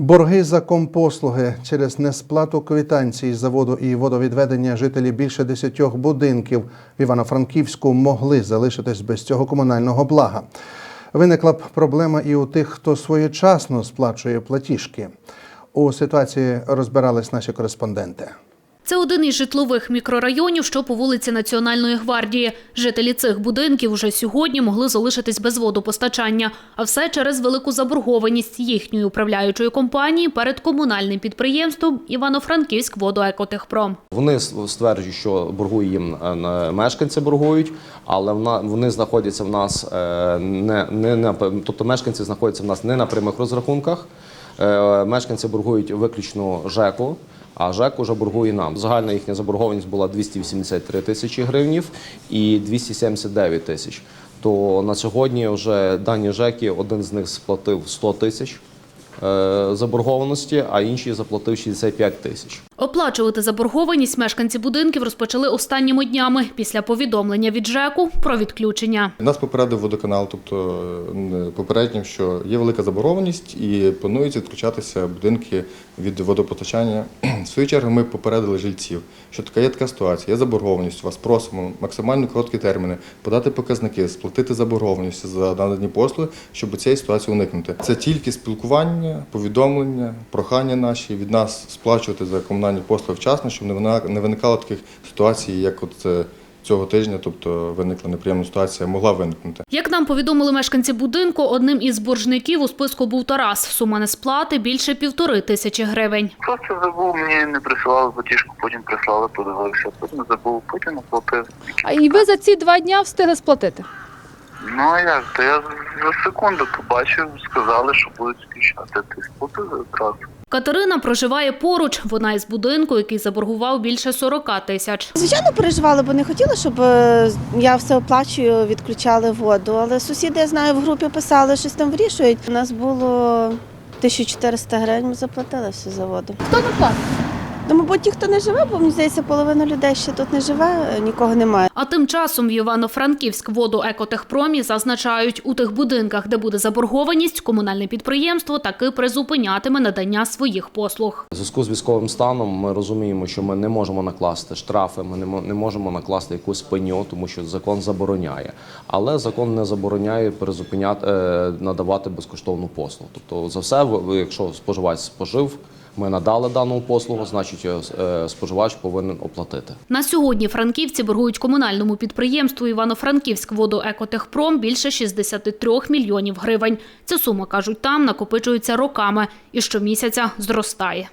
Борги за компослуги через несплату квитанцій за воду і водовідведення жителі більше десятьох будинків в Івано-Франківську могли залишитись без цього комунального блага. Виникла б проблема і у тих, хто своєчасно сплачує платіжки. У ситуації розбирались наші кореспонденти. Це один із житлових мікрорайонів, що по вулиці Національної гвардії. Жителі цих будинків уже сьогодні могли залишитись без водопостачання, а все через велику заборгованість їхньої управляючої компанії перед комунальним підприємством Івано-Франківськ водоекотехпром. Вони стверджують, що боргує їм е, мешканці боргують, але вони знаходяться в нас е, не, не на тобто мешканці знаходяться в нас не на прямих розрахунках. Е, Мешканці боргують виключно ЖЕКу, а ЖЕК уже боргує нам. Загальна їхня заборгованість була 283 тисячі гривнів і 279 тисяч. То на сьогодні вже дані ЖЕКи, один з них сплатив 100 тисяч е, заборгованості, а інший заплатив 65 тисяч. Оплачувати заборгованість мешканці будинків розпочали останніми днями після повідомлення від ЖЕКу про відключення. Нас попередив водоканал, тобто е, попереднім, що є велика заборгованість і планується відключатися будинки від водопостачання. В свою чергу ми попередили жильців, що така є така ситуація, є заборгованість. Вас просимо максимально короткі терміни подати показники, сплатити заборгованість за надані послуги, щоб цієї ситуації уникнути. Це тільки спілкування, повідомлення, прохання наші від нас сплачувати за комунальні послуги вчасно, щоб не виникало таких ситуацій, як от е, цього тижня, тобто виникла неприємна ситуація, могла виникнути. Як нам повідомили мешканці будинку, одним із боржників у списку був Тарас. Сума несплати більше півтори тисячі гривень. Просто забув, мені не присилали платіжку, потім прислали, подивився, потім забув, потім оплатив. А і ви за ці два дня встигли сплатити? Ну а як? То я за секунду побачив, сказали, що будуть включати. Ти сплатив одразу. Катерина проживає поруч. Вона із будинку, який заборгував більше 40 тисяч. Звичайно, переживали, бо не хотіли, щоб е, я все оплачую, відключали воду. Але сусіди, я знаю, в групі писали, щось там вирішують. У нас було 1400 гривень, ми заплатили все за воду. Хто не платить? Ну, мабуть, ті, хто не живе, бо мені здається, половина людей ще тут не живе, е, нікого немає. А тим часом в Івано-Франківськ воду екотехпромі зазначають, у тих будинках, де буде заборгованість, комунальне підприємство таки призупинятиме надання своїх послуг. У зв'язку з військовим станом ми розуміємо, що ми не можемо накласти штрафи, ми не мо- можемо накласти якусь пеню, тому що закон забороняє. Але закон не забороняє призупиняти е, надавати безкоштовну послугу. Тобто, за все, якщо споживач спожив, ми надали дану послугу, значить е, споживач повинен оплатити. На сьогодні франківці боргують комунальному підприємству Івано-Франківськ водоекотехпром більше 63 мільйонів гривень. Ця сума, кажуть, там накопичується роками і щомісяця зростає.